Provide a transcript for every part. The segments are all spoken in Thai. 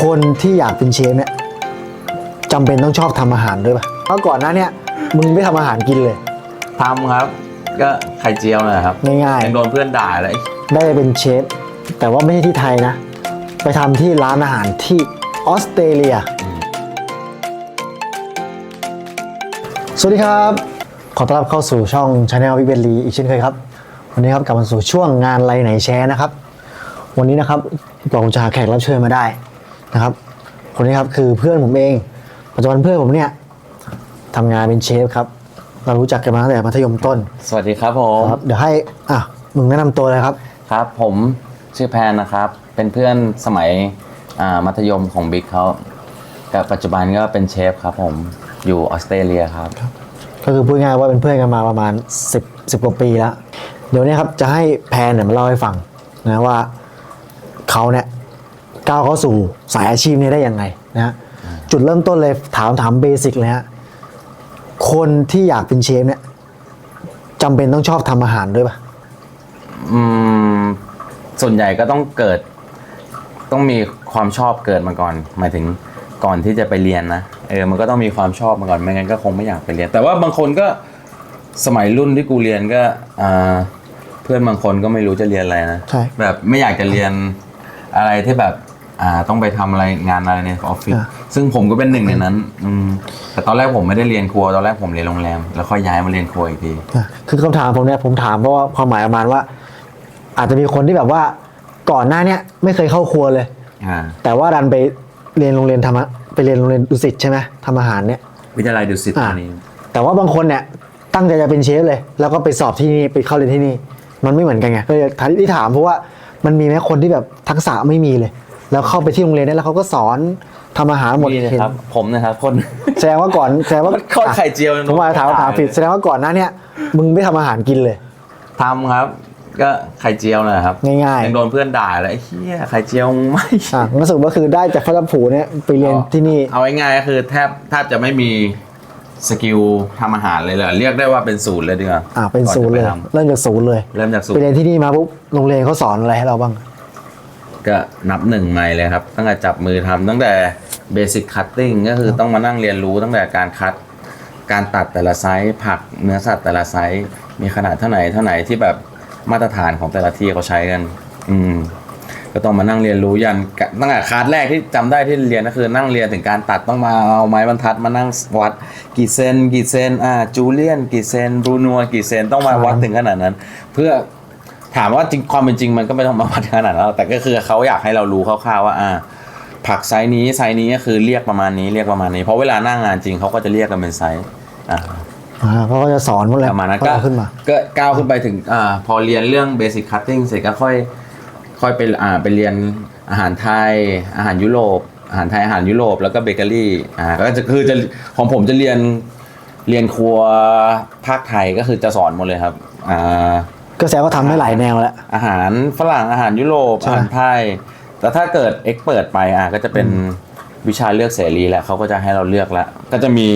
คนที่อยากเป็นเชฟเนี่ยจำเป็นต้องชอบทำอาหารด้วยป่ะเพราะก่อนหน้าเนี่ยมึงไม่ทำอาหารกินเลย ทำครับ ก็ไข่เจียวนะครับง่ายๆ ยังโดนเพื่อนด่าเลยได้ไปเป็นเชฟ แต่ว่าไม่ใช่ที่ไทยนะ ไปทำที่ร้านอาหารที่ออสเตรเลีย สวัสดีครับ ขอต้อนรับเข้าสู่ช่องชาแนลวิเบลีอีกเช่นเคยครับ วันนี้ครับกลับมาสู่ช่วงงานไรไหนแชร์นะครับ วันนี้นะครับกว่าผมจะหาแขกรับเชิญมาได้ นะครับ คนนี้ครับคือเพื่อนผมเองปัจจุบันเพื่อนผมเนี่ยทำงานเป็นเชฟครับ เรารู้จักกันมาตั้งแต่มัธยมต้นสวัสดีครับผมครับ เดี๋ยวให้อะมึงแนะนำตัวเลยครับ ครับ ผมชื่อแพนนะครับ เป็นเพื่อนสมัยอ่ามัธยมของบิ๊กเขากับปัจจุบันก็เป็นเชฟครับผมอยู่ออสเตรเลียครับ ก็คือพูดง่ายๆว่าเป็นเพื่อนกันมาประมาณ 10 10กว่าปีแล้ว เดี๋ยวเนี้ครับจะให้แพนเนี่ยมาเล่าให้ฟังนะว่าเขาเนี่ย ก้าวเข้าสู่สายอาชีพนี้ได้ยังไงนะฮะจุดเริ่มต้นเลยถามถามเบสิกเลยฮะคนที่อยากเป็นเชฟเนี่ยจำเป็นต้องชอบทำอาหารด้วยป่ะอืมส่วนใหญ่ก็ต้องเกิด ต้องมีความชอบเกิดมาก่อนหมายถึงก่อนที่จะไปเรียนนะเออมันก็ต้องมีความชอบมาก่อนไม่งั้นก็คงไม่อยากไปเรียน แต่ว่าบางคนก็สมัยรุ่นที่กูเรียนก็อ่าเพื่อนบางคนก็ไม่รู้จะเรียนอะไรนะใช่แบบไม่อยากจะเรียนอะไรที่แบบ อ่าต้องไปทำอะไรงานอะไรในออฟฟิศอะ ซึ่งผมก็เป็นหนึ่งในนั้นอืมแต่ตอนแรกผมไม่ได้เรียนครัวตอนแรกผมเรียนโรงแรม แล้วค่อยย้ายมาเรียนครัวอีกที อะคือคำถามผมเนี่ยผมถามเพราะว่าความหมายประมาณว่า อาจจะมีคนที่แบบว่าก่อนหน้าเนี้ไม่เคยเข้าครัวเลย อ่าแต่ว่าดันไปเรียนโรงเรียนทำอะไปเรียนโรงเรียนดุสิตใช่ไหมทำอาหารเนี่ย วิทยาลัยดุสิตอะ ธานีแต่ว่าบางคนเนี่ยตั้งใจจะเป็นเชฟเลย แล้วก็ไปสอบที่นี่ไปเข้าเรียนที่นี่ มันไม่เหมือนกันไงก็เลยที่ถามเพราะว่ามันมีไหมคนที่แบบทักษะไม่มีเลย แล้วเข้าไปที่โรงเรียนเนี่ยแล้วเขาก็สอนทำอาหารหมดนี่นะเห็นครับ ผมนะครับคน แสดงว่าก่อนแสดงว่าทอดไข่เจียวผมว่าถามถามผิดแสดงว่าก่อนหน้าเนี่ยมึงไม่ทำอาหารกินเลย ทำครับ ก็ไข่เจียวนะครับง่ายๆ ยังโดนเพื่อนด่าเลยไอ้เหี้ยไข่เจียวมึงไม่อะงั้นสรุปก็คือได้จากพระผูเนี่ยไปเรียนที่นี่ เอาง่ายๆก็คือแทบแทบจะไม่มีสกิลทำอาหารเลยเลยเรียกได้ว่าเป็นศูนย์เลยดีกว่าอ่าเป็นศูนย์เลยก่อจะไปทเริ่มจากศูนย์เลยำเริ่มจากศูนไปย์เรียนที่นี่มาปุ๊บโรงเรียนเขาสอนอะไรให้เราบ้าง ก็นับหนึ่งใหม่เลยครับ ตั้งแต่จับมือทำตั้งแต่เบสิ c คัตติ้งก็คือต้องมานั่งเรียนรู้ตั้งแต่การคัด การตัดแต่ละไซส์ผักเนื้อสัตว์แต่ละไซส์มีขนาดเท่าไหนเท่าไหนที่แบบมาตรฐานของแต่ละที่เขาใช้กัน อืมก็ต้องมานั่งเรียนรู้ยันกะตั้งแต่คลาสแรกที่จำได้ที่เรียนก็คือนั่งเรียนถึงการตัดต้องมาเอาไม้บรรทัดมานั่งวัดกี่เซนกี่เซนอ่าจูเลียน กี่เซนบรูนัวกี่เซนต้องมาวัดถึงขนาดนั้น เพื่อ ถามว่าจริงความเป็นจริงมันก็ไม่ต้องมาวัดขนาดนั้นหรอกแต่ก็คือเขาอยากให้เรารู้คร่าวๆว่าอ่าผักไซส์นี้ไซส์นี้ก็คือเรียกประมาณนี้เรียกประมาณนี้ เพราะเวลาหน้างงานจริงเขาก็จะเรียกกันเป็นไซส์อ่าอ่าเขาก็จะสอนหมดเลยประมาณนั้นก็ก็ขึ้นมาก็ก้าวขึ้นไปถึงอ่าพอเรียนเรื่องเบสิ c คัตติ้งเสร็จก็ค่อยค่อยไปอ่าไปเรียนอาหารไทยอาหารยุโรปอาหารไทยอาหารยุโรปแล้วก็เบเกอรี่อ่าก็จะคือจะของผมจะเรียนเรียนครัวภาคไทยก็คือจะสอนหมดเลยครับอ่า ก็แสดงว่าทำได้หลายแนวแล้ว อาหารฝรั่งอาหารยุโรปใช่อาหารไทยแต่ถ้าเกิดเอ็กเปิดไปอะก็จะเป็นวิชาเลือกเสรีแหละเขาก็จะให้เราเลือกแล้วก็จะมี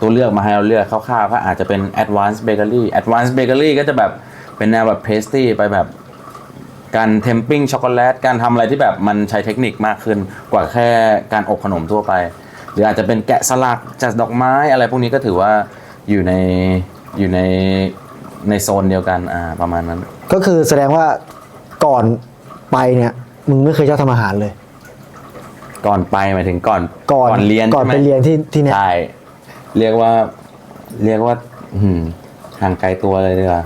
ตัวเลือกมาให้เราเลือกคร่าวๆก็อาจจะเป็น advanced bakery advanced bakery ก็จะแบบเป็นแนวแบบ pastry ไปแบบการ temping ช็อกโกแลตการทำอะไรที่แบบมันใช้เทคนิคมากขึ้นกว่าแค่การอบขนมทั่วไป หรืออาจจะเป็นแกะสลักจัดดอกไม้อะไรพวกนี้ก็ถือว่าอยู่ในอยู่ใน ในโซนเดียวกันอ่าประมาณนั้น ก็คือแสดงว่าก่อนไปเนี่ยมึงไม่เคยชอบทำอาหารเลย ก่อนไปหมายถึงก่อนก่อนเรียนก่อนใช่หมไปเรียนที่ที่เนี่ยใช่เรียกว่าเรียกว่าอืมห่างไกลตัวเลยดีกว่า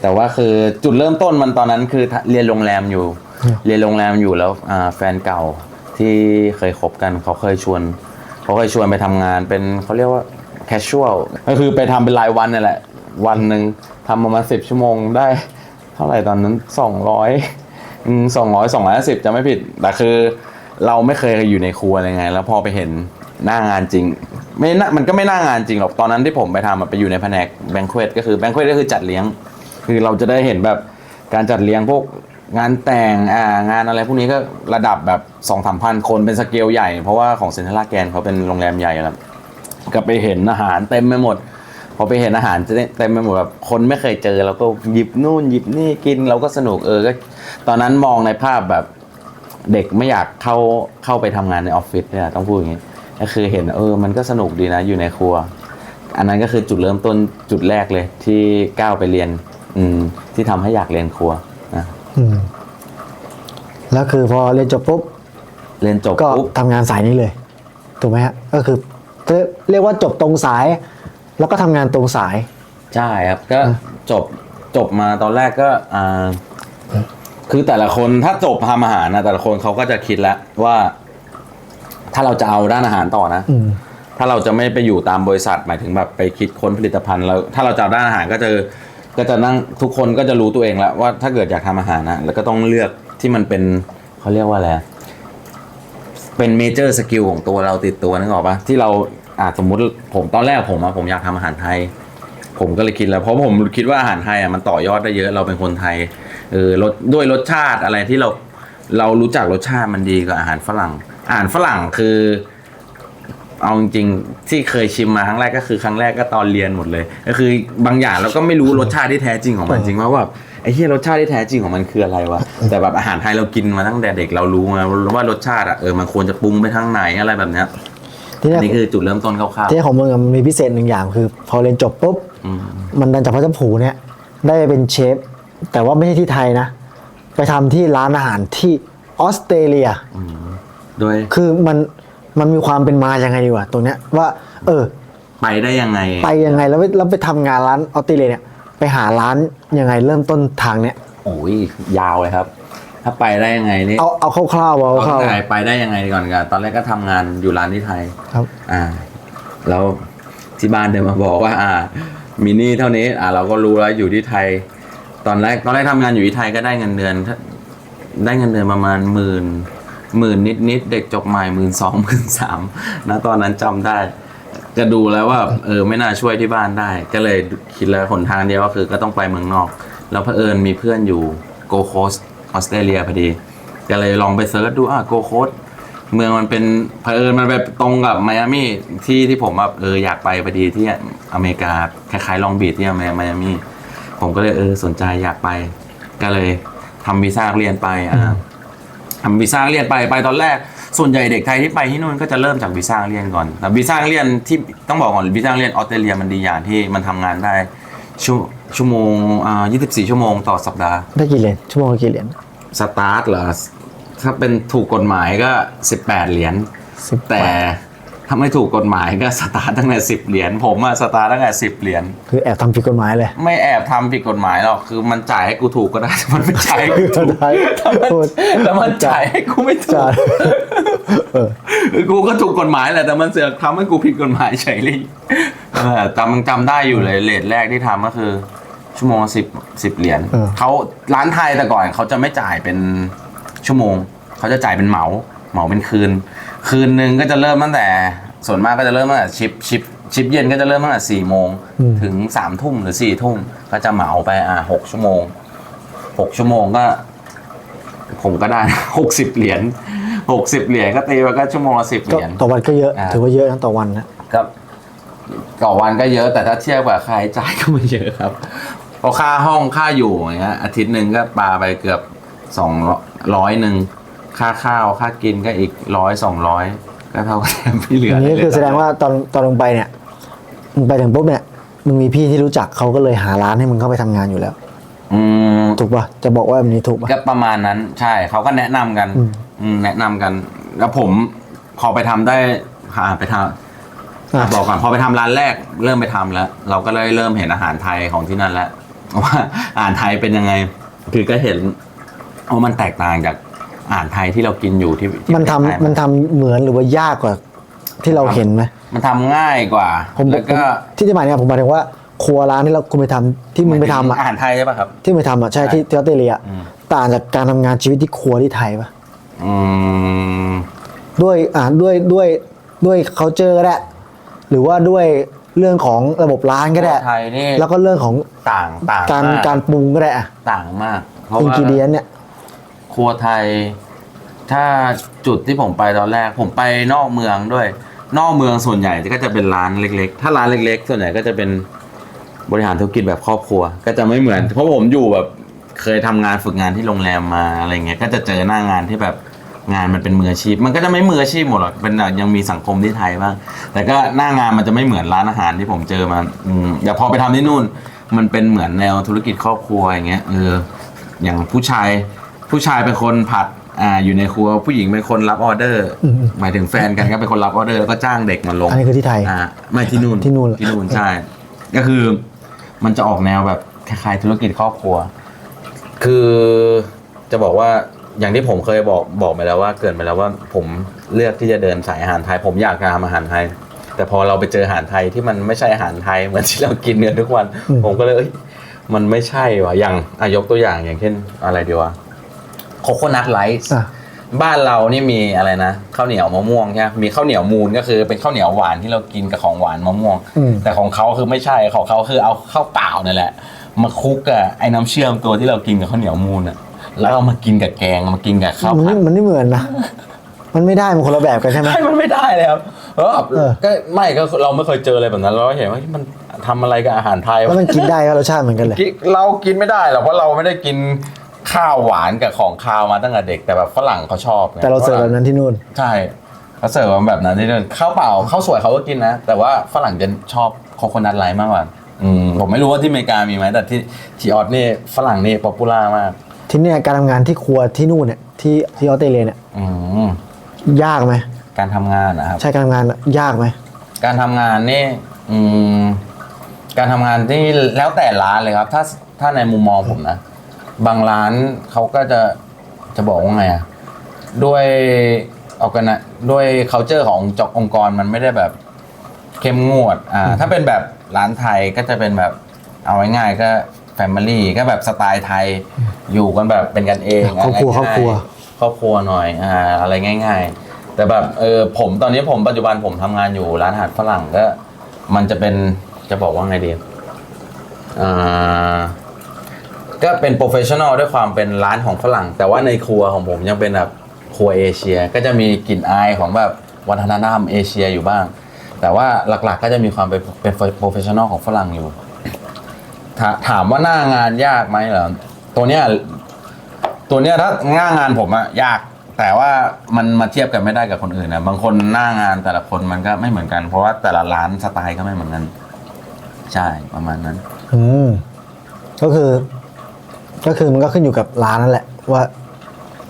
แต่ว่าคือจุดเริ่มต้นมันตอนนั้นคือเรียนโรงแรมอยู่ เรียนโรงแรมอยู่แล้วอ่าแฟนเก่าที่เคยคบกันเขาเคยชวน เขาเคยชวนไปทำงานเป็นเขาเรียกว่า casual ก็คือไปทำเป็นรายวันนี่แหละ วันหนึ่งทำประมาณสิบชั่วโมงได้ เท่าไหร่ตอนนั้นสองร้อยสองร้อยสองร้อยสิบจะไม่ผิด แต่คือเราไม่เคยอยู่ในครัวอะไรไง แล้วพอไปเห็นหน้างานจริง ไม่น่ามันก็ไม่น้างานจริงหรอกตอนนั้นที่ผมไปทำไปอยู่ในแผนกแบง q u e t ก็คือแบง q u e t ก็คือจัดเลี้ยง คือเราจะได้เห็นแบบการจัดเลี้ยงพวกงานแต่งอ่างานอะไรพวกนี้ก็ระดับแบบสองสามพันคนเป็นสเกลใหญ่ เพราะว่าของเซนทรัลลาแกนเขาเป็นโรงแรมใหญ่แล้วก็ไปเห็นอาหารเต็มไปหมด อไปเห็นอาหารเต็มไปหมดแบบคนไม่เคยเจอเราก็หยิบนู่นหยิบนี่กินเราก็สนุกเออก็ตอนนั้นมองในภาพแบบเด็กไม่อยากเข้าเข้าไปทำงานในออฟฟิศเนี่ยต้องพูดอย่างนี้ก็คือเห็นเออมันก็สนุกดีนะอยู่ในครัว อันนั้นก็คือจุดเริ่มต้นจุดแรกเลย ที่ก้าวไปเรียน อืม ที่ทำให้อยากเรียนครัวนะอืมแล้วคือพอเรียนจบปุ๊บเรียนจบก็ปุ๊บทำงานสายนี้เลยถูกไหมฮะก็คือเรียกว่าจบตรงสาย แล้วก็ทำงานตรงสาย ใช่ครับก็จบจบมาตอนแรกก็อ่าคือแต่ละคนถ้าจบทำอาหารนะแต่ละคนเขาก็จะคิดแล้วว่า ถ้าเราจะเอาด้านอาหารต่อนะ อืม ถ้าเราจะไม่ไปอยู่ตามบริษัทหมายถึงแบบไปคิดค้นผลิตภัณฑ์แล้วถ้าเราจะเอาด้านอาหารก็จะก็จะนั่งทุกคนก็จะรู้ตัวเองแล้วว่าถ้าเกิดอยากทำอาหารนะแล้วก็ต้องเลือกที่มันเป็นเขาเรียกว่าอะไรอะเป็นเมเจอร์สกิลของตัวเราติดตัวนึกออกปะที่เรา อ่าสมมุติผมตอนแรกผมอะผมอยากทำอาหารไทย ผมก็เลยคิดแล้วเพราะผมคิดว่าอาหารไทยอะมันต่อยอดได้เยอะเราเป็นคนไทยเออรสด้วยรสชาติอะไรที่เราเรารู้จักรสชาติมันดีกว่าอาหารฝรั่ง อาหารฝรั่งคือ เอาจริงๆที่เคยชิมมาครั้งแรกก็คือครั้งแรกก็ตอนเรียนหมดเลย ก็คือบางอย่างเราก็ไม่รู้รสชาติที่แท้จริงของมันเออจริงว่าแบบไอ้เหี้ยรสชาติที่แท้จริงของมันคืออะไรวะแต่แบบอาหารไทยเรากินมาตั้งแต่เด็กเรารู้มาว่ารสชาติอะเออมันควรจะปรุงไปทางไหนอะไรแบบเนี้ย ที่อันี่นนี้คือจุดเริ่มต้นคร่าวที่ของมึงอะมันมีพิเศษหนึ่งอย่างคือ พอเรียนจบปุ๊บ ๆอืมมันดันจากพัชผูเนี่ยได้ไปเป็นเชฟ แต่ว่าไม่ใช่ที่ไทยนะ ไปทำที่ร้านอาหารที่ออสเตรเลีย โดยคือมันมันมีความเป็นมายังไงดีวะตรงเนี้ยว่า เออ ไปได้ยังไง ไปยังไงแล้วไปแล้วไปทำงานร้านออสเตรเลียเนี่ย ไปหาร้านยังไงเริ่มต้นทางเนี้ย โอ้ยยาวเลยครับ ถ้าไปได้ยังไงนี่เอาเอาคร่าวๆเอาเอาคร่าวตั้งแต่ไปได้ยังไงก่อนกันตอนแรกก็ทำงานอยู่ร้านที่ไทยๆครับ อ่า แล้วที่บ้านเดินมาบอกว่า อ่า มินี่เท่านี้ อ่า เราก็รู้แล้วอยู่ที่ไทย ตอนแรกตอนแรกทำงานอยู่ที่ไทยก็ได้เงินเดือนถ้าได้เงินเดือนประมาณหมื่นหมื่นนิดนิดๆเด็กจบใหม่หมื่นสองหมื่นสามนะตอนนั้นจำได้จะดูแล้วว่า เออไม่น่าช่วยที่บ้านได้ ก็เลยคิดแล้วหนทางเดียวก็คือก็ต้องไปเมืองนอก แล้วเผอิญมีเพื่อนอยู่โกโคส ออสเตรเลียพอดีก็เลยลองไปเซิร์ชดูอะโกโคสเมืองมันเป็นเผอิญมันไปตรงกับไมอามี่ที่ที่ผมแบบเอออยากไปพอดีที่อเมริกาคล้ายๆลองบีดที่ไมอามี่ผมก็เลยเออสนใจอยากไป ก็เลยทำวีซ่าเรียนไปอ่าทำวีซ่าเรียนไปไปตอนแรก ส่วนใหญ่เด็กไทยที่ไปที่นู่นก็จะเริ่มจากวีซ่าเรียนก่อนแต่วีซ่าเรียนที่ต้องบอกก่อนวีซ่าเรียนออสเตรเลียมันดีอย่างที่มันทำงานได้ชั่ว ชั่วโมงอ่า24 ชั่วโมงต่อสัปดาห์ ได้กี่เหรียญชั่วโมงละกี่เหรียญสตาร์ทเหรอ ถ้าเป็นถูกกฎหมายก็ 18 เหรียญ สิบแต่ถ้าไม่ถูกกฎหมายก็สตาร์ทตั้งแต่ 10 เหรียญ ผมอะสตาร์ทตั้งแต่ 10 เหรียญ คือแอบทำผิดกฎหมายเลยไม่แอบทำผิดกฎหมายหรอก คือมันจ่ายให้กูถูกก็ได้แต่มันไม่จ่ายให้กูถูกได้แต่มันแต่มันจ่ายให้กูไม่ถูกจ่ายเออกูก็ถูกกฎหมายแหละแต่มันเสือกทำให้กูผิดกฎหมายเฉยเลยเออจำจำได้อยู่เลยเลทแรกที่ทำก็คือ ชั่วโมงสิบสิบเหรียญเออ เขาร้านไทยแต่ก่อนเขาจะไม่จ่ายเป็นชั่วโมง เขาจะจ่ายเป็นเหมาเหมาเป็นคืน คืนหนึ่งก็จะเริ่มตั้งแต่ส่วนมากก็จะเริ่มตั้งแต่ชิปชิปชิปเย็นก็จะเริ่มตั้งแต่สี่โมงถึงสามทุ่มหรือสี่ทุ่มก็จะเหมาไปอะหกชั่วโมงหกชั่วโมงก็ ผมก็ได้ หกสิบเหรียญหกสิบเหรียญก็ตีไปก็ชั่วโมงละสิบเหก็รียญ ต่อวันก็เยอะ อ่า ถือว่าเยอะนะต่อวันนะ ครับต่อวันก็เยอะแต่ถ้าเทียบกับค่าใช้จ่ายก็ไม่เยอะครับ เพราะค่าห้องค่าอยู่อย่างเงี้ยอาทิตย์หนึ่งก็ปาไปเกือบสองร้อยหนึ่งค่าข้าวค่ากินก็อีกร้อยสองร้อยก็เท่ากับไม่เหลืออัอนไรนี้เลยคือแสดงว่าตอนตอนลงไปเนี่ยมึงไปถึงปุ๊บเนี่ยมึงมีพี่ที่รู้จักเขาก็เลยหาร้านให้มึงเข้าไปทำงานอยู่แล้ว อืมถูกป่ะจะบอกว่าแบบนี้ถูกป่ะ ก็ประมาณนั้นใช่เขาก็แนะนำกัน อืม อืมแนะนำกัน แล้วผมพอไปทำได้พาไปทำ อะ บอกก่อนพอไปทำร้านแรกเริ่มไปทำแล้ว เราก็เลยเริ่มเห็นอาหารไทยของที่นั่นแล้ว ว่าอาหารไทยเป็นยังไง คือก็เห็นว่ามันแตกต่างจากอาหารไทยที่เรากินอยู่ที่ที่มันทำประเทศไทยมันทำเหมือนหรือว่ายากกว่าที่เราเห็นไหมมันทำง่ายกว่าผมบอแล้กวก็ผมที่จะหมายเนี่ยผมหมายถึงว่าครัวร้านที่เราคุณไปทำที่มึงไปทำอะอาหารไทยใช่ป่ะครับ ที่มึงไปทำอะใช่ที่ที่ออสเตรเลียอืม ต่างจากการทำงานชีวิตที่ครัวที่ไทยป่ะอืม ด้วยอ่าด้วยด้วยด้วย culture ก็ได้หรือว่าด้วย เรื่องของระบบร้านก็ได้ ไทยนี่แล้วก็เรื่องของต่างต่างการมการปรุงก็ได้อะต่างมาก เพราะอินว่ากิเดียนเนี่ย ครัวไทย ถ้าจุดที่ผมไปตอนแรก ผมไปนอกเมืองด้วย นอกเมืองส่วนใหญ่ก็จะเป็นร้านเล็ก ๆ ถ้าร้านเล็ก ๆ ส่วนใหญ่ก็จะเป็นบริหารธุรกิจแบบครอบครัว ก็จะไม่เหมือน เพราะผมอยู่แบบเคยทำงานฝึกงานที่โรงแรมมาอะไรเงี้ยก็จะเจอหน้างานที่แบบ งานมันเป็นมืออาชีพ มันก็จะไม่มืออาชีพหมดหรอกเป็นแบบยังมีสังคมที่ไทยบ้างแต่ก็หน้างานมันจะไม่เหมือนร้านอาหารที่ผมเจอมาอืมอย่าพอไปทำที่นู่น มันเป็นเหมือนแนวธุรกิจครอบครัวอย่างเงี้ยเอออย่างผู้ชายผู้ชายเป็นคนผัดอ่าอยู่ในครัวผู้หญิงเป็นคนรับออเดอร์อืม หมายถึงแฟนกันก็เป็นคนรับออเดอร์แล้วก็จ้างเด็กมาลง อันนี้คือที่ไทย อ่าไม่ที่นู่นที่นู่นเหรอ ที่นู่นใช่ ก็คือมันจะออกแนวแบบคล้ายๆธุรกิจครอบครัว คือจะบอกว่า อย่างที่ผมเคยบอกบอกไปแล้วว่าเกรินไปแล้วว่าผมเลือกที่จะเดินสายอาหารไทย ผมอยากจะทำอาหารไทย แต่พอเราไปเจออาหารไทยที่มันไม่ใช่อาหารไทยเหมือนที่เรากินกันทุกวันอืมผมก็เลยเอ้ยมันไม่ใช่ว่ะอย่างอายกตัวอย่างอย่างเช่นอะไรดีวะโคโคนัทไลท์อะ บ้านเรานี่มีอะไรนะข้าวเหนียวมะม่วงใช่ไหมมีข้าวเหนียวมูนก็คือเป็นข้าวเหนียวหวานที่เรากินกับของหวานมะม่วง อืม แต่ของเขาคือไม่ใช่ของเขาคือเอาข้าวเปล่านั่นแหละ มาคลุกกับไอ้น้ำเชื่อมตัวที่เรากินกับข้าวเหนียวมูนอะ แล้วเอามากินกับแกงเอามากินกับข้าวมันผัไม่ดมันไม่เหมือนนะ มันไม่ได้มันคนละแบบกันใช่ไหม ใช่มันไม่ได้เลยครับเออเออ ก็ไม่ก็เราไม่เคยเจออะไรแบบนั้นเราก็เห็นว่าเฮ้ยมันทำอะไรกับอาหารไทยแล้ววะมันกินได้ก็รสชาติเหมือนกันเลย กิเรากินไม่ได้หรอกเพราะเราไม่ได้กินข้าวหวานกับของคาวมาตั้งแต่เด็กแต่แบบฝรั่งเขาชอบไงแต่เราเสิร์ฟแบบนั้นที่นู่น ใช่เขาเสิร์ฟมาแบบนั้นที่นั่นข้าวเปล่าข้าวสวยเขาก็กินนะ แต่ว่าฝรั่งจะชอบโคโคนัทไลท์มากกว่าอืมผมไม่รู้ว่าที่อเมริกามีไหมแต่ที่ที่ออสนี่ฝรั่งนี่ป๊อปปูล่ามาก ที่เนี่ยการทำงานที่ครัวที่นู่นเนี่ยที่ที่ออสเตรเลียเนี่ยอืมยากไหมการทำงานนะครับ ใช่การทำงานยากไหมการทำงานนี่อืมการทำงานที่แล้วแต่ร้านเลยครับ ถ้าถ้าในมุมมองผมนะ บางร้านเขาก็จะจะบอกว่าไงอะด้วยออกกันนะด้วย culture ของจองค์กรมันไม่ได้แบบเข้มงวดอ่าถ้าเป็นแบบร้านไทยก็จะเป็นแบบเอาง่ายๆก็ Family ก็แบบสไตล์ไทยอยู่กันแบบเป็นกันเองครอบครัวครอบครัวครอบครัวหน่อยอ่าอะไรง่าย ๆ แต่แบบเออผมตอนนี้ผมปัจจุบันผมทำงานอยู่ร้านอาหารฝรั่งก็ มันจะเป็นจะบอกว่าไงดีอ่าก็เป็นโปรเฟชชั่นอลด้วยความเป็นร้านของฝรั่ง แต่ว่าในครัวของผมยังเป็นแบบครัวเอเชีย ก็จะมีกลิ่นอายของแบบวัฒนธรรมเอเชียอยู่บ้าง แต่ว่าหลักๆก็จะมีความเป็นเป็นโปรเฟชชั่นอลของฝรั่งอยู่ ถาถามว่าหน้างานยากไหมเหรอตัวเนี้ยตัวเนี้ยถ้าหน้างานผมอะยาก แต่ว่ามันมาเทียบกันไม่ได้กับคนอื่นนะบางคนหน้างานแต่ละคนมันก็ไม่เหมือนกัน เพราะว่าแต่ละร้านสไตล์ก็ไม่เหมือนกันใช่ประมาณนั้น อืมก็คือ ก็คือมันก็ขึ้นอยู่กับร้านนั่นแหละ ว่า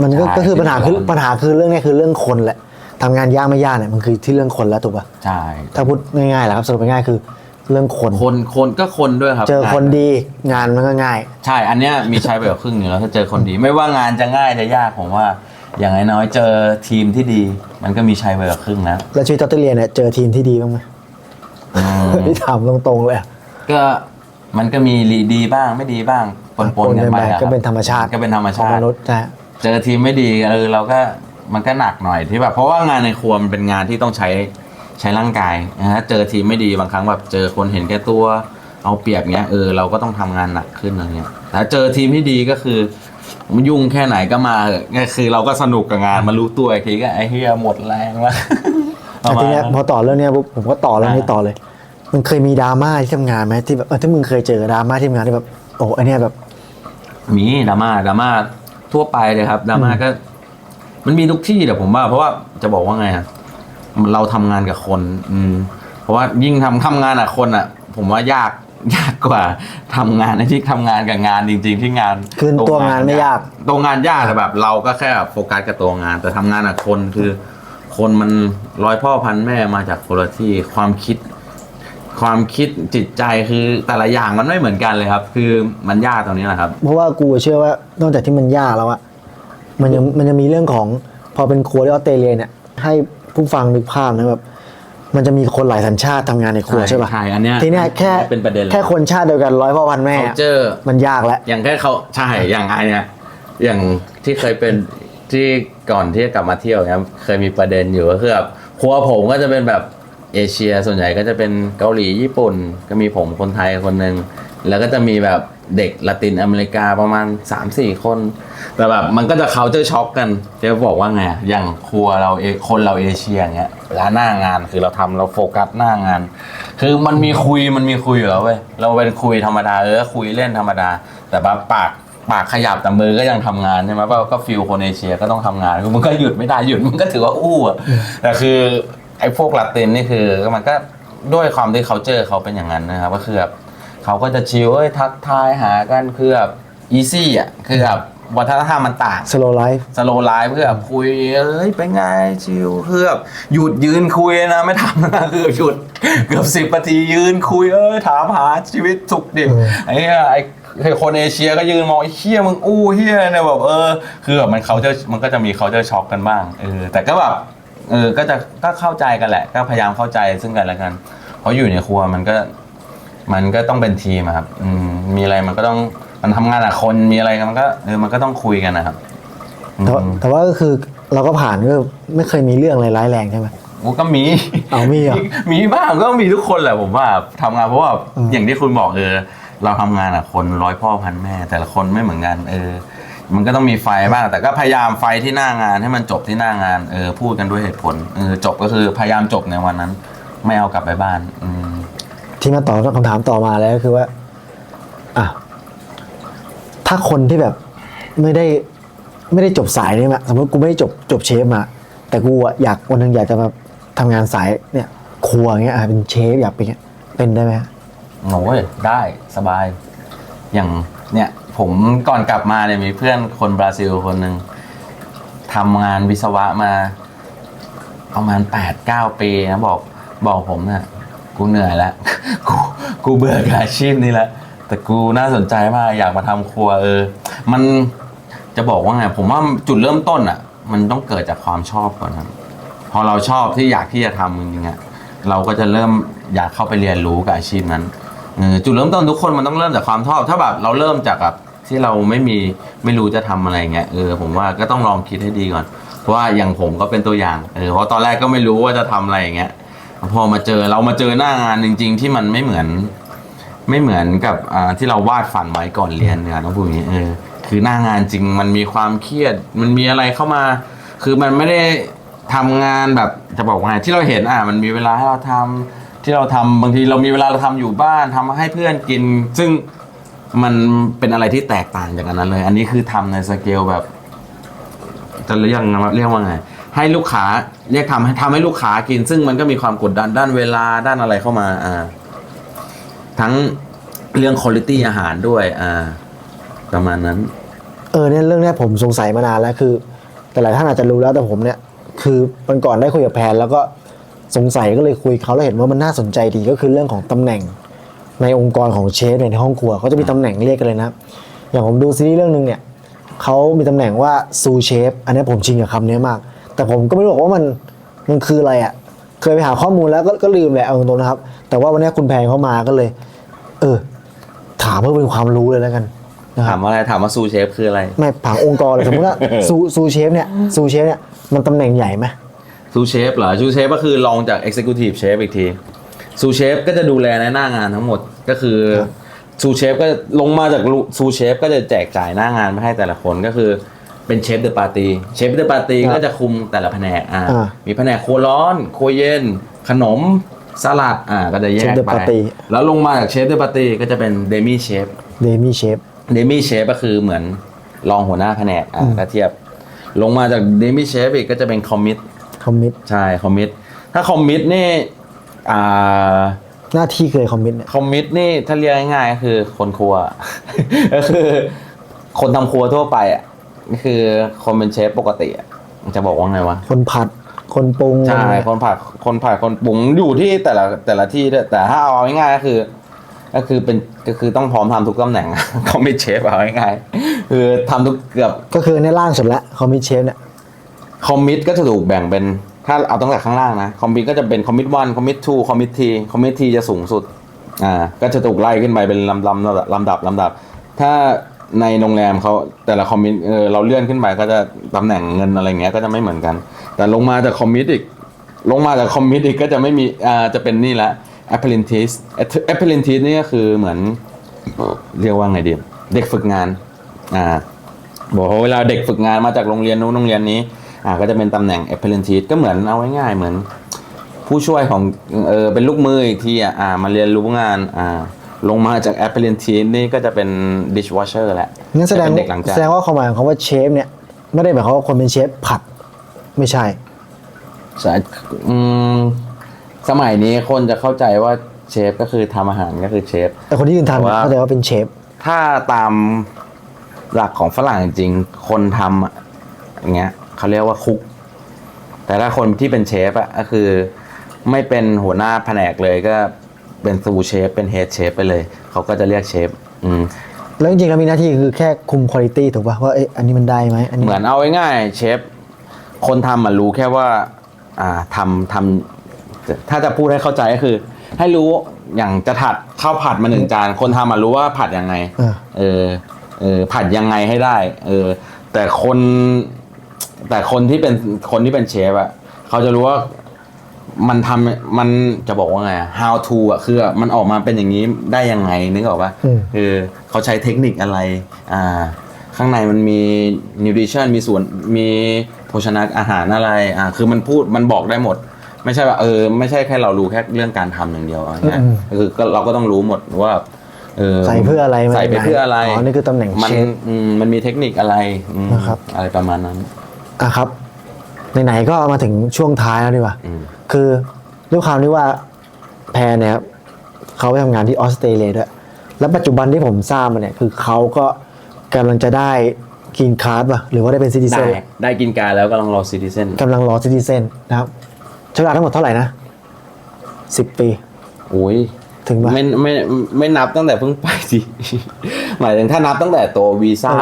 มันก็ใช่ก็คือปัญหาคือเป็นร้าน ปัญหาคือเรื่องเนี้ยคือเรื่องคนแหละทำงานยากไม่ยากเนี่ยมันคือที่เรื่องคนแล้วถูกป่ะใช่ ถ้าพูดง่ายๆแหละครับสรุปง่ายๆคือ เรื่องคนคนคนก็คนด้วยครับเจอคนงาดีงานมันก็ง่าย ใช่อันเนี้ยมีใช้ไปกับครึ่งหนึ่งแล้วถ้าเจอคนดี ไม่ว่างานจะง่ายจะยากผมว่า อย่างน้อยๆเจอทีมที่ดี มันก็มีใช้ไปกับครึ่งนะแล้วชีวิตออสเตรเลียเนี่ยเจอทีมที่ดีบ้างไหมอืมที่ถามตรงๆเลยอะ ก็มันก็มีดีบ้างไม่ดีบ้างปนปนๆกันไปกันไปอะคบก็เป็นธรรมชาติ ก็เป็นธรรมของชามตินุษย์ใช่เจอทีมไม่ดีเออเราก็มันก็หนักหน่อยที่แบบเพราะว่างานในครัวมันเป็นงานที่ต้องใช้ ใช้ร่างกายนะฮะเจอทีมไม่ดีบางครั้งแบบเจอคนเห็นแก่ตัวเอาเปรียบเงี้ยเออเราก็ต้องทำงานหนักขึ้นอะไรเงี้ยแต่เจอทีมที่ดีก็คือมันยุ่งแค่ไหนก็มาเถอะก็คือเราก็สนุกกับงานมารู้ตัวอีกทีก็ไอ้เฮียหมดแรงแล้วแต่ทีเนี้ยพอต่อเรื่องเนี้ยปุ๊บผมก็ต่อเรื่องนี้ต่อเลย มันเคยมีดราม่าที่ทำงานไหมที่แบบเออถ้ามึงเคยเจอดราม่าที่ทำงานที่แบบโอ้ไอเนี้ยแบบ มีดราม่าดราม่าทั่วไปเลยครับดราม่าก็ มันมีทุกที่แต่ผมว่า เพราะว่าจะบอกว่าไงอะ เราทำงานกับคน อืม เพราะว่ายิ่งทำทำงานกับคนอะ ผมว่ายากยากกว่าทำงานที่ทำงานกับงานจริง ๆ ที่งานคือตัวงานไม่ยาก ตัวงานยากแต่แบบ เราก็แค่แบบโฟกัสกับตัวงาน แต่ทำงานกับคนคือ คนมันร้อยพ่อพันแม่มาจากคนละที่ความคิด ความคิดจิตใจคือแต่ละอย่างมันไม่เหมือนกันเลยครับ คือมันยากตรงนี้แหละครับ เพราะว่ากูเชื่อว่านอกจากที่มันยากแล้วอะมันยังมันจะมีเรื่องของพอเป็นครัวที่ออสเตรเลียเนี่ยให้ ผู้ฟังนึกภาพนะแบบมันจะมีคนหลายสัญชาติทำงานในครัวใช่ใช่ป่ะใช่อันเนี้ยทีเนี้ยแค่เป็นประเด็นเลยแค่คนชาติเดียวกันร้อยพ่อพันแม่อะ culture มันยากแล้วอย่างแค่เขาใช่อย่างไอเนี่ยอย่างที่เคยเป็นที่ก่อนที่จะกลับมาเที่ยวเนี่ยเคยมีประเด็นอยู่ก็คือแบบครัวผมก็จะเป็นแบบเอเชียส่วนใหญ่ก็จะเป็นเกาหลีญี่ปุ่น ก็มีผมคนไทยคนหนึ่งแล้วก็จะมีแบบ เด็กละตินอเมริกาประมาณ 3-4 คน แต่แบบมันก็จะเขาเจอช็อกกันเจะบอกว่าไงอย่างครัวเราเอคนเราเอเชียอย่างเงี้ยเวลาหน้างานคือเราทำเราโฟกัสหน้างาน คือมันมีคุยมันมีคุยอยู่แล้วเว้ยเราเป็นคุยธรรมดาเออคุยเล่นธรรมดา แต่ว่าปากปากขยับแต่มือก็ยังทำงานใช่ไหมก็ก็ฟิลคนเอเชียก็ต้องทำงานคือมันก็หยุดไม่ได้หยุดมันก็ถือว่าอู้อะแต่คือไอ้พวกลาตินนี่คือมันก็ด้วยความที่เขาเจอเขาเป็นอย่างนั้นนะครับ ก็คือแบบ เขาก็จะชิลเอ้ยทักทายหากันคือแบบอีซี่อะคือแบบวัฒนธรรมมันต่าง สโลไลฟ์สโลไลฟ์เพื่อแบบคุยเอ้ยเป็นไงชิวเพื่อแบบหยุดยืนคุยนะ ไม่ทำนะคือหยุดเกือบสิบนาทียืนคุยเอ้ยถามหาชีวิตสุขดิบไอ้เนี่ยไอ้ไอ้คนเอเชียก็ยืนมองไอ้เฮียมึงอู้เฮียเนี่ยแบบเออคือแบบมันเขาจะมันก็จะมีเขาจะช็อกกันบ้างเออแต่ก็แบบเออก็จะก็เข้าใจกันแหละ ก็พยายามเข้าใจซึ่งกันและกันเพราะอยู่ในครัวมันก็ มันก็ต้องเป็นทีมอะครับอืมมีอะไรมันก็ต้องมันทำงานอะคนมีอะไรกันมันก็เออมันก็ต้องคุยกันนะครับแต่ว่าแต่ว่าก็คือเราก็ผ่านก็ไม่เคยมีเรื่องอะไรร้ายแรงใช่ไหม โอ้ก็มี เอามีเหรอ มีบ้างก็มีทุกคนแหละผมว่าทำงานเพราะว่าอืมอย่างที่คุณบอกเออเราทำงานอะคนร้อยพ่อพันแม่ แต่ละคนไม่เหมือนกันเออ มันก็ต้องมีไฟบ้างแต่ก็พยายามไฟที่หน้างานให้มันจบที่หน้างานเออพูดกันด้วยเหตุผลเออจบก็คือพยายามจบในวันนั้น ไม่เอากลับไปบ้านอืม ที่มาตอบคำถามต่อมาแล้วก็คือว่าอะถ้าคนที่แบบไม่ได้ไม่ได้จบสายนี่มาสมมติกูไม่ได้จบจบเชฟมาแต่กูอะอยากวันหนึงอยากจะมาทำงานสายเนี่ย ครัวอย่างเงี้ยอะเป็นเชฟอยากเป็นเงี้ยเป็นได้ไหมฮะโอ้ยได้สบาย อย่างเนี่ยผมก่อนกลับมาเนี่ยมีเพื่อนคนบราซิลคนหนึ่งทำงานวิศวะมา ประมาณแปดเก้าปีนะบอกบอกผมเนะ่ะ กูเหนื่อยแล้วกูกูเบื่อกับอาชีพนี้แล้วแต่กูน่าสนใจมากอยากมาทำครัวเออ มันจะบอกว่าไงผมว่าจุดเริ่มต้นอะ มันต้องเกิดจากความชอบก่อนครับ พอเราชอบที่อยากที่จะทำจริงๆอะเราก็จะเริ่มอยากเข้าไปเรียนรู้กับอาชีพนั้นจุดเริ่มต้นทุกคนมันต้องเริ่มจากความชอบ ถ้าแบบเราเริ่มจากแบบที่เราไม่มีไม่รู้จะทำอะไรเงี้ยเออผมว่าก็ต้องลองคิดให้ดีก่อนเพราะว่าอย่างผมก็เป็นตัวอย่างเออเพราะตอนแรกก็ไม่รู้ว่าจะทำอะไรอย่างเงี้ย พอมาเจอเรามาเจอหน้างานจริง ๆ ที่มันไม่เหมือน ไม่เหมือนกับอ่าที่เราวาดฝันไว้ก่อนเรียนเนี่ยต้องพูดอย่างนี้เออคือหน้างานจริงมันมีความเครียด มันมีอะไรเข้ามา คือมันไม่ได้ทำงานแบบจะบอกว่าไงที่เราเห็นอะมันมีเวลาให้เราทำที่เราทำบางทีเรามีเวลาเราทำอยู่บ้านทำให้เพื่อนกิน ซึ่งมันเป็นอะไรที่แตกต่างจากอันนั้นเลย อันนี้คือทำในสเกลแบบ จะเรียกเรียกว่าไง ให้ลูกค้าเรียกทำให้ทำให้ลูกค้ากิน ซึ่งมันก็มีความกดดันด้านเวลาด้านอะไรเข้ามาอ่าทั้งเรื่องคุณภาพอาหารด้วยอ่าประมาณนั้น เออเนี่ยเรื่องเนี้ยผมสงสัยมานานแล้วคือ แต่หลายท่านอาจจะรู้แล้วแต่ผมเนี่ย คือมันก่อนได้คุยกับแพนแล้วก็สงสัยก็เลยคุยเขาแล้วเห็นว่ามันน่าสนใจดีก็คือเรื่องของตำแหน่งในองค์กรของเชฟในห้องครัวเขาจะมีตำแหน่งเรียกกันเลยนะ อย่างผมดูซีรีส์เรื่องหนึ่งเนี่ยเขามีตำแหน่งว่าซูเชฟอันนี้ผมชินกับคำนี้มาก แต่ผมก็ไม่รู้หรอกว่ามันมันคืออะไรอะ่ะ เคยไปหาข้อมูลแล้วก็ก็ลืมแหละเอาตรงๆนะครับ แต่ว่าวันนี้คุณแพนเขามาก็เลย เออ ถามเพื่อเป็นความรู้เลยแล้วกันนะคถารับมว่าอะไรถามว่าซูเชฟคืออะไร ไม่ผังองค์กรเลยสมมติว่าซูซูเชฟเนี่ยซูเชฟเนี่ยมันตำแหน่งใหญ่ไหม ซูเชฟเหรอซูเชฟก็คือรองจาก Executive Chef อีกทีซูเชฟก็จะดูแลในหน้างานทั้งหมดก็คือซูเชฟก็ลงมาจากซูเชฟก็จะแจกจ่ายหน้างานไปให้แต่ละคนก็คือ เป็นเชฟเดอะปาร์ตี้เชฟเดอะปาร์ตี้ก็จะคุมแต่ละแผนกอ่ามีแผนกครัวร้อน ครัวเย็น ขนมสลัดอ่าก็จะแยกไปแล้วลงมาจากเชฟเดอะปาร์ตี้ก็จะเป็นเดมี่เชฟ เดมี่เชฟ เดมี่เชฟก็คือเหมือนรองหัวหน้าแผนกอะอืมถ้าเทียบ ลงมาจากเดมี่เชฟอีกก็จะเป็นคอมมิตคอมมิตใช่คอมมิตถ้าคอมมิตนี่อ่าหน้าที่เคยคอมมิตเนี่ย คอมมิตนี่ถ้าเรียกง่ายๆก็คือคนครัว ก็คือคนทำครัวทั่วไปอะก็ คือคนเป็นเชฟปกติอะจะบอกว่าไงวะ คนผัดคนปรุงใช่อะไรคนผัดคนผัดคนปรุงอยู่ที่แต่ละแต่ละที่ด้วยแต่ถ้าเอาง่ายๆก็คือ ก็คือเป็นก็คือต้องพร้อมทำทุกตำแหน่งคอมมิตเชฟเอาง่ายๆคือทำทุกเกือบ ก็คือในล่างสุดละคอมมิตเชฟเนี่ย คอมมิตก็จะถูกแบ่งเป็น ถ้าเอาตั้งแต่ข้างล่างนะ คอมมิตก็จะเป็นคอมมิตวันคอมมิตทูคอมมิตทีคอมมิตทีจะสูงสุด อ่า ก็จะถูกไล่ขึ้นไปเป็นลำลำลำดับลำดับลำดับ ถ้า ในโรงแรมเขาแต่ละคอมมิตเออเราเลื่อนขึ้นไปก็จะตำแหน่งเงินอะไรเงี้ยก็จะไม่เหมือนกัน แต่ลงมาจากคอมมิตอีก ลงมาจากคอมมิตอีกก็จะไม่มีอ่าจะเป็นนี่ละ apprentice apprentice นี่ก็คือเหมือน เรียกว่าไงดีเด็กฝึกงานอ่าบอกว่าเวลาเด็กฝึกงานมาจากโรงเรียนนู้นโรงเรียนนี้อ่าก็จะเป็นตำแหน่ง apprentice ก็เหมือนเอาง่ายๆเหมือน ผู้ช่วยของเออเป็นลูกมืออีกทีอะอ่ามาเรียนรู้งานอ่า ลงมาจากแอปเปิลทีนนี่ก็จะเป็น dishwasher แหละงั้นแสดงเป็นเด็กหลังจาแสดงนว่าความหมายของคำว่าเชฟเนี่ย ไม่ได้หมายความว่าคนเป็นเชฟผัด ไม่ใช่ใช่อืมสมัยนี้คนจะเข้าใจว่าเชฟก็คือทำอาหารก็คือเชฟ แต่คนที่ยืนทำเนี่ยว่าเข้าใจว่าเป็นเชฟ ถ้าตามหลักของฝรั่งจริงๆคนทำอะอย่างเงี้ยเขาเรียกว่าคุก แต่ถ้าคนที่เป็นเชฟอะก็คือ ไม่เป็นหัวหน้าแผนกเลยก็ เป็นซูเชฟเป็นเฮดเชฟไปเลย เขาก็จะเรียกเชฟอืมแล้วจริงๆแล้วมีหน้าที่คือแค่คุมคุณภาพถูกป่ะว่าเอ้ยอันนี้มันได้ไหมอันนี้เหมือนเอาง่ายๆเชฟคนทำอะรู้แค่ว่า อ่าทำทำถ้าจะพูดให้เข้าใจก็คือ ให้รู้อย่างจะผัดข้าวผัดมาหนึ่งจาน คนทำอะรู้ว่าผัดยังไงอ่าเออเออผัดยังไงให้ได้ เออ แต่คนแต่คนที่เป็นคนที่เป็นเชฟอะเขาจะรู้ว่า มันทำมันจะบอกว่าไงอะ how to อะคือมันออกมาเป็นอย่างนี้ได้ยังไงนึกออกปะอืม คือเขาใช้เทคนิคอะไรอ่าข้างในมันมีนิวทริชั่นมีส่วนมีโภชนาอาหารอะไรอ่าคือมันพูดมันบอกได้หมด ไม่ใช่ว่าเออไม่ใช่แค่เรารู้แค่เรื่องการทำอย่างเดียวอะไรเงี้ยอืมคือก็เราก็ต้องรู้หมดว่าเออใส่เพื่ออะไรใส่ไปเพื่ออะไรอ๋อนี่คือตำแหน่งมันเชฟ อืมมันมีเทคนิคอะไรอืมนะครับ อะไรประมาณนั้น อะครับไหนๆก็มาถึงช่วงท้ายแล้วดีกว่าอืม คือด้วยความที่ว่าแพรเนี่ยครับเขาไปทำงานที่ออสเตรเลียด้วย แล้วปัจจุบันที่ผมทราบมาเนี่ยคือเขาก็กำลังจะได้กินคาร์ดป่ะหรือว่าได้เป็นซิติเซได้นได้กินการแล้วก็ลองรอซิติเซนกำลังรอซิติเซนนะครับใช้เวลาทั้งหมดเท่าไหร่นะสิบปีโอ้ยถึงป่ะ ไม่ไม่ไม่นับตั้งแต่เพิ่งไปสิ หมายถึงถ้านับตั้งแต่ตัววีซ่า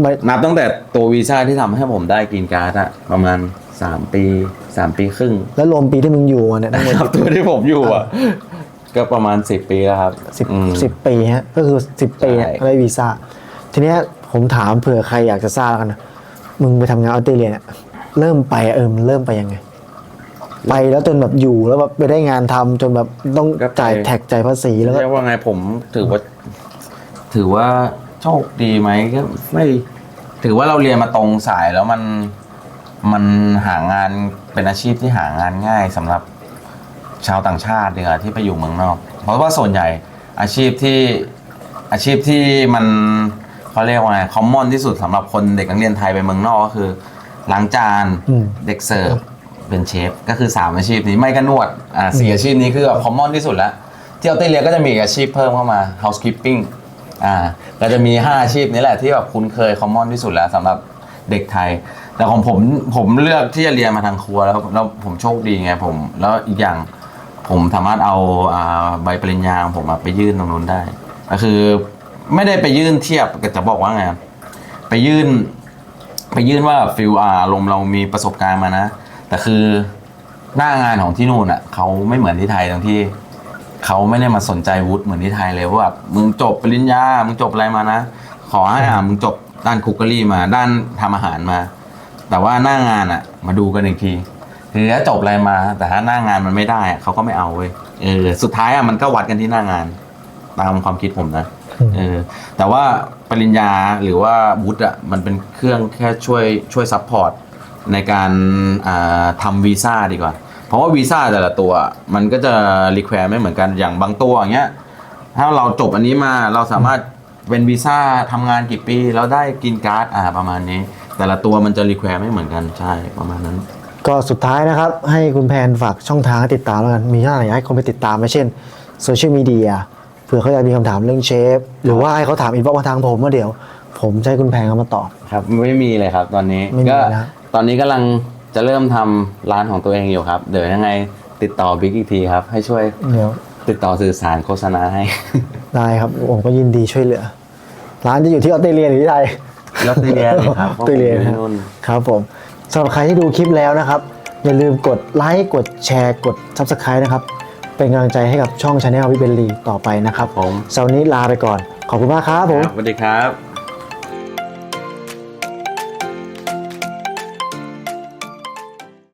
ไม่ นับตั้งแต่ตัววีซ่าที่ทำให้ผมได้กินการ์ดอะประมาณ สามปีสามปีครึ่งแล้วรวมปีที่มึงอยู่มาเนี่ยทั้งหมดครับตัวที่ผมอยู่อะก็ประมาณสิบปีแล้วครับสิบอืม สิบปีฮะก็คือสิบปีเนี่ยใช่ ได้วีซ่าทีเนี้ยผมถามเผื่อใครอยากจะทราบแล้วกันนะมึงไปทำงานออสเตรเลียเนี่ยเริ่มไปเออมันเริ่มไปยังไง ไปแล้วจนแบบอยู่แล้วแบบไปได้งานทำจนแบบต้องก็ไป จ่ายแท็กจ่ายภาษีแล้วก็เรียกว่าไงผมถือว่า ถือว่าโชคดีไหมก็ไม่ ถือว่าเราเรียนมาตรงสายแล้วมัน มันหางานเป็นอาชีพที่หางานง่ายสำหรับชาวต่างชาติดีกว่าที่ไปอยู่เมืองนอก เพราะว่าส่วนใหญ่อาชีพที่อาชีพที่มันเขาเรียกว่าไงคอมมอนที่สุดสำหรับคนเด็กนักเรียนไทยไปเมืองนอกก็คือล้างจานอืม เด็กเสิร์ฟเป็นเชฟก็คือสามอาชีพนี้ไม่ก็นวดอ่าสี่อาชีพนี้คือแบบคอมมอนที่สุดแล้วที่ออสเตรเลียก็จะมีอีกอาชีพเพิ่มเข้ามา housekeeping อ่าก็จะมี 5 อาชีพนี้แหละที่แบบคุ้นเคยคอมมอนที่สุดแล้วสำหรับเด็กไทย แต่ของผมผมเลือกที่จะเรียนมาทางครัวแล้วแล้วผมโชคดีไงผม แล้วอีกอย่างผมสามารถเอาอ่าใบปริญญาของผมอะไปยื่นตรงนู้นได้ก็คือไม่ได้ไปยื่นเทียบก็จะบอกว่าไงไปยื่น ไปยื่นว่าฟิลอาลมเรามีประสบการณ์มานะ แต่คือหน้างานของที่นู่นอะเขาไม่เหมือนที่ไทยตรงที่เขาไม่ได้มาสนใจวุฒิเหมือนที่ไทยเลยว่าแบบมึงจบปริญญา มึงจบอะไรมานะ ขอให้อะมึงจบด้านคุกเกอรี่มาด้านทำอาหารมา แต่ว่าหน้างานอะ มาดูกันอีกทีคือถ้าจบอะไรมา แต่ถ้าหน้างานมันไม่ได้อะเขาก็ไม่เอาเว้ยเออสุดท้ายอะมันก็วัดกันที่หน้างาน ตามความคิดผมนะเออแต่ว่าปริญญาหรือว่าวุฒิอะมันเป็นเครื่องแค่ช่วยช่วยซัพพอร์ตในการอ่าทำวีซ่าดีกว่า เพราะว่าวีซ่าแต่ละตัว มันก็จะรีแควร์ไม่เหมือนกันอย่างบางตัวอย่างเงี้ยถ้าเราจบอันนี้มาเราสามารถเป็นวีซ่าทำงานกี่ปี แล้วได้กินการ์ดอ่าประมาณนี้ แต่ละตัวมันจะรีแควร์ไม่เหมือนกันใช่ประมาณนั้น ก็สุดท้ายนะครับ ให้คุณแพนฝากช่องทางให้ติดตามแล้วกัน มีช่องไหนอยากให้คนไปติดตามไหมเช่นโซเชียลมีเดียเผื่อเขาอยากมีคำถามเรื่องเชฟ หรือว่าให้เขาถามอินบ็อกซ์มาทางผมว่าเดี๋ยว ผมจะให้คุณแพนเขามาตอบ ครับไม่มีเลยครับ ตอนนี้ไม่มีก็นะ ตอนนี้กำลังจะเริ่มทำร้านของตัวเองอยู่ครับ เดี๋ยวยังไงติดต่อบิ๊กอีกทีครับ ให้ช่วยเดี๋ยว ติดต่อสื่อสารโฆษณาให้ ได้ครับผมก็ยินดีช่วยเหลือ ร้านจะอยู่ที่ออสเตรเลียหรือที่ไทย ออสเตรเลียเลยครับออสเตรเลียเพราะผมอยู่ที่นะนู่นครับผมสำหรับใครที่ดูคลิปแล้วนะครับ อย่าลืมกดไลค์กดแชร์กด Subscribe นะครับ เป็นกำลังใจให้กับช่องชาแนลวิเบลลีต่อไปนะครับผม เสาร์นี้ลาไปก่อน ขอบคุณมากครับผม ครับสวัสดีครับ